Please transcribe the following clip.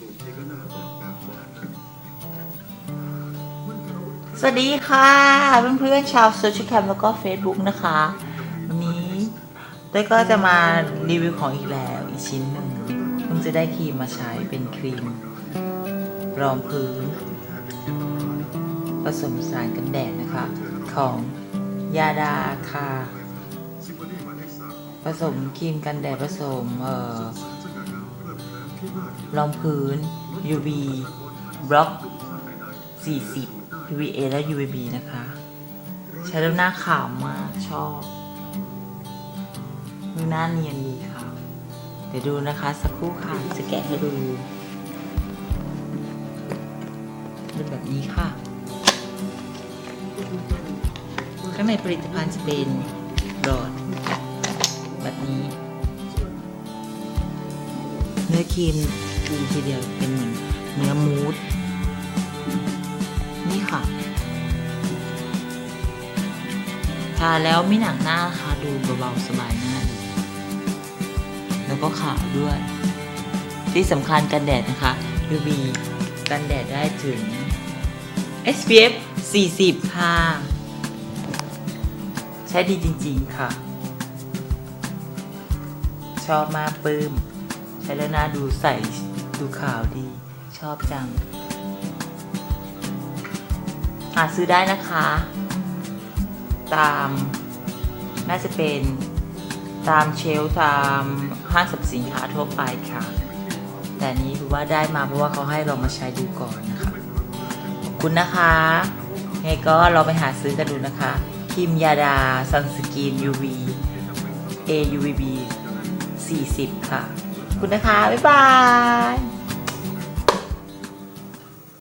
สวัสดีค่ะ เพื่อนๆชาวโซเชียลแคมแล้วก็ Facebook นะคะ วันนี้เต้ยก็จะมารีวิวของอีกแล้วอีกชิ้นหนึ่งเพิ่งจะได้ครีมมาใช้เป็นครีม รองพื้น ผสมสารกันแดดนะคะ ของยาดาค่ะ ผสมครีมกันแดดผสมเอ่อ รองพื้น UV บล็อก 40 UVA และ UVB นะคะ ใช้แล้วหน้าขาวมาก ชอบดูหน้าเนียนดีค่ะ เดี๋ยวดูนะคะ สักครู่ค่ะ จะแกะให้ดูเป็นแบบนี้ค่ะ ข้างในผลิตภัณฑ์จะเป็น เนื้อครีมดีทีเดียวเป็นเหมือนเนื้อมูสนี่ค่ะทาแล้วไม่หนักหน้าค่ะดูเบาๆสบายหน้าดีแล้วก็ขาวด้วย ที่สำคัญกันแดดนะคะ UV กันแดดได้ถึง SPF 40 ค่ะ ใช้ดีจริงๆค่ะ ชอบมากปื้ม ช้แล้วหน้าดูใสดูขาวดี ชอบจังหาซื้อได้นะคะ ตามน่าจะเป็นตามเชลตามห้างสรรพสินค้าทั่วไปค่ะ แต่อันนี้รู้ว่าได้มาเพราะว่าเขาให้เรามาใช้ดูก่อนนะคะขอบคุณนะคะไงก็เราไปหาซื้อกันดูนะคะครีมยาดาซันสกิน UV AUVB 40 ค่ะ คุณนะคะ บ๊ายบาย